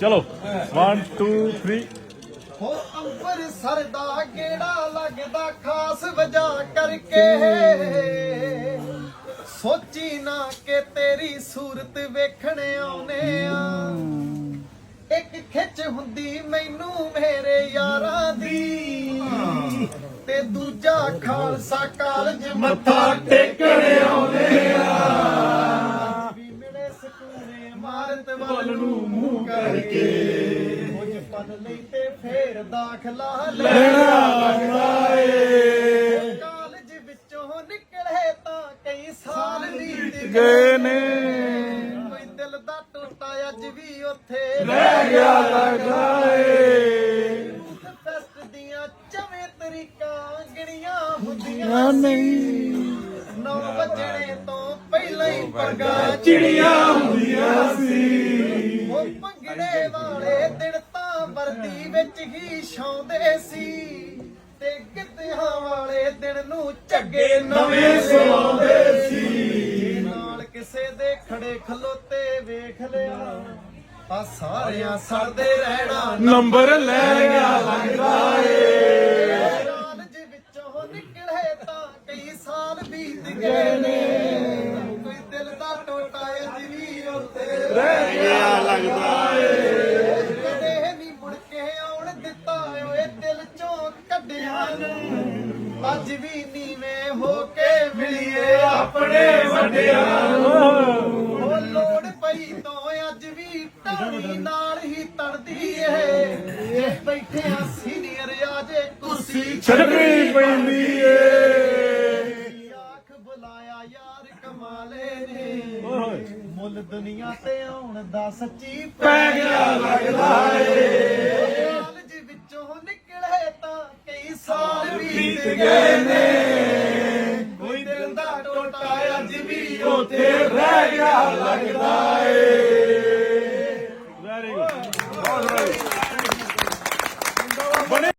ਚਲੋ 1 2 3 ਹੋ ਅੰਮ੍ਰਿਤਸਰ ਦਾ ਗੇੜਾ ਲੱਗਦਾ, ਖਾਸ ਵਜ੍ਹਾ ਕਰਕੇ। ਸੋਚੀ ਨਾ ਕਿ ਤੇਰੀ ਸੂਰਤ ਵੇਖਣ ਆਉਨੇ ਆ। ਇੱਕ ਖਿੱਚ ਹੁੰਦੀ ਮੈਨੂੰ ਮੇਰੇ ਯਾਰਾਂ ਦੀ। ਤੇ ਦੂਜਾ ਖਾਲਸਾ ਕਾਲਜ ਮੱਥਾ ਟੇਕਣ ਕਰਕੇ ਕੁਝ ਪਲ ਲਈ ਤੇ ਫੇਰ ਦਾਖਲਾ ਲੈਣਾ ਲੱਗਦਾ ਏ ਕਾਲਜ ਵਿੱਚੋਂ ਨਿਕਲੇ ਤਾਂ ਕਈ ਸਾਲ ਬੀਤ ਗਏ ਨੇ। ਕੋਈ ਦਿਲ ਦਾ ਟੋਟਾ ਅੱਜ ਵੀ ਉੱਥੇ ਰਹਿ ਗਿਆ ਲੱਗਦਾ ਏ ਫੈਸਟ ਦੀਆਂ ਚਵੇਂ ਤਰੀਕਾਂ ਗਿਣੀਆਂ ਹੁੰਦੀਆਂ ਨਹੀਂ। ਨੌ ਵਜਣੇ ਤੋਂ ਪਹਿਲਾਂ ਹੀ ਪੱਗਾਂ ਚਿੜੀਆਂ ਹੁੰਦੀਆਂ ਸੀ। ਭੰਗੜੇ ਵਾਲੇ ਦਿਨ ਤਾਂ ਵਰਦੀ ਵਿੱਚ ਹੀ ਛਾਉਂਦੇ ਸੀ। ਤੇ ਗਿੱਧਿਆਂ ਵਾਲੇ ਦਿਨ ਨੂੰ ਝੱਗੇ ਨਵੇਂ ਸਵਾਉਂਦੇ ਸੀ। ਨਾਲ ਕਿਸੇ ਦੇ ਖੜੇ ਖਲੋਤੇ ਵੇਖ ਲਿਆ। ਆ ਸਾਰਿਆਂ ਸੜਦੇ ਰਹਿਣਾ ਨੰਬਰ ਲੈ ਗਿਆ ਲੱਗਦਾ ਏ। ਕਾਲਜ ਵਿੱਚੋਂ ਨਿਕਲੇ ਤਾਂ ਕਈ ਸਾਲ ਬੀਤ ਗਏ ਨੇ। ਕੋਈ ਦਿਲ ਦਾ ਟੋਟਾ ਅੱਜ ਵੀ ਉੱਤੇ ਰਹਿ ਗਿਆ ਲੱਗਦਾ ਅੱਜ ਵੀ ਨੀਵੇਂ ਹੋ ਕੇ ਮਿਲੀਏ ਆਪਣੇ ਵੱਡਿਆਂ ਨੂੰ। ਉਹ ਲੋੜ ਪਈ ਤੋਂ ਅੱਜ ਵੀ ਢਾਣੀ ਨਾਲ ਹੀ ਤੜਦੀ ਏ। ਜੇ ਬੈਠੇ ਆ ਸੀਨੀਅਰ ਆ ਜੇ ਕੁਰਸੀ ਛੱਡਣੀ ਪੈਂਦੀ ਏ। ਆਖ ਬੁਲਾਇਆ ਯਾਰ ਕਮਾਲੇ ਨੇ। ਮੁੱਲ ਦੁਨੀਆ ਤੇ ਆਉਣ ਦਾ ਸੱਚੀ ਪੈ ਗਿਆ ਲੱਗਦਾ ਏ। ਗਏ ਨੇ। ਕੋਈ ਦਿਲ ਦਾ ਟੋਟਾ ਅੱਜ ਵੀ ਉਥੇ ਰਹਿ ਗਿਆ ਲੱਗਦਾ ਏ। Very good